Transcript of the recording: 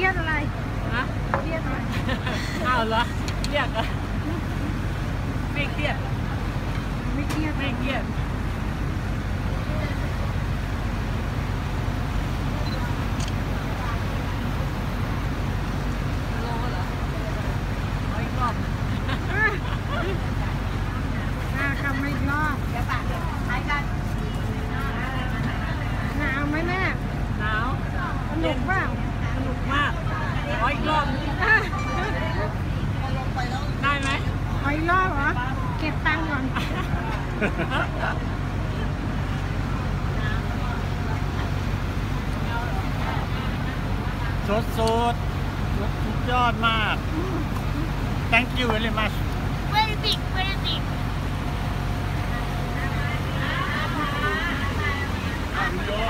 รียกอะไรฮะเรียกอะไรอ้าวเหรอเรียกอะไม่เครียดไม่เครียดไม่เครียดหนุกเปล่า มากขออีกรอบ อ่ะ ได้ไหม ขออีกรอบเหรอ เก็บตังค์ก่อน สุดสุดสุดสุดยอดมาก thank you very much เวลิบิกเวลิบิก อ ด